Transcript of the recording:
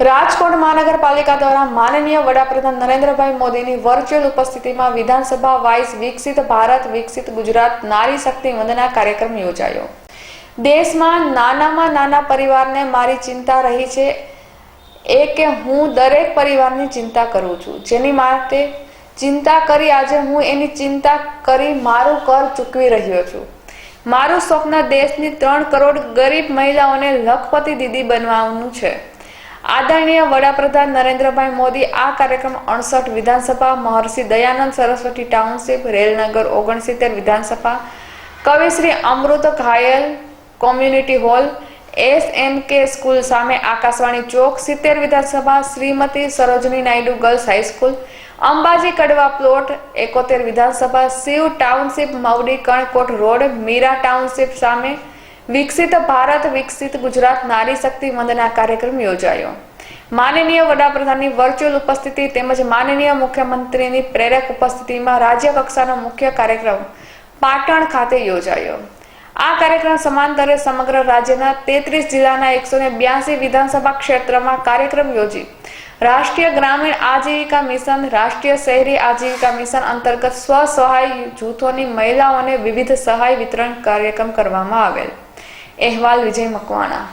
રાજકોટ મહાનગરપાલિકા દ્વારા માનનીય વડાપ્રધાન નરેન્દ્રભાઈ મોદીની વર્ચ્યુઅલ ઉપસ્થિતિમાં વિધાનસભા વાઇસ વિકસિત ભારત, વિકસિત ગુજરાત, નારી શક્તિ વંદના કાર્યક્રમ યોજાયો. દેશમાં નાનામાં નાના પરિવારને મારી ચિંતા રહી છે. એ કે હું દરેક પરિવારની ચિંતા કરું છું. જેની માટે ચિંતા કરી આજે હું એની ચિંતા કરી મારું કર ચૂકવી રહ્યો છું. મારું સ્વપ્ન દેશની ત્રણ કરોડ ગરીબ મહિલાઓને લખપતિ દીદી બનવાનું છે. આદરણીય વડાપ્રધાન નરેન્દ્રભાઈ મોદી આ કાર્યક્રમ અડસઠ વિધાનસભા, મહર્ષિ દયાનંદ સરસ્વતી ટાઉનશીપ, રેલનગર ઓગણસિત્તેર વિધાનસભા, Kavishri Amrut Ghayal community hall, S N K school સામે આકાશવાણી ચોક, સિત્તેર વિધાનસભા, Shrimati Sarojini Naidu girls high school, Ambaji Kadva plot, એકોતેર વિધાનસભા, Shiv township, Mavdi Kankot road, Mira township સામે વિકસિત ભારત, વિકસિત ગુજરાત, નારી શક્તિ વંદના કાર્યક્રમ યોજાયો. માનનીય વડાપ્રધાનની વર્ચ્યુઅલ ઉપસ્થિતિ તેમજ માનનીય મુખ્યમંત્રીની પ્રેરક ઉપસ્થિતિમાં રાજ્ય કક્ષાનો મુખ્ય કાર્યક્રમ પાટણ ખાતે યોજાયો. આ કાર્યક્રમ સમાંતરે સમગ્ર રાજ્યના તેત્રીસ જિલ્લાના એકસો ને બ્યાસી વિધાનસભા ક્ષેત્રમાં કાર્યક્રમ યોજી. રાષ્ટ્રીય ગ્રામીણ આજીવિકા મિશન, રાષ્ટ્રીય શહેરી આજીવિકા મિશન અંતર્ગત સ્વ સહાય જૂથોની મહિલાઓને વિવિધ સહાય વિતરણ કાર્યક્રમ કરવામાં આવેલ. અહેવાલ વિજય મકવાણા.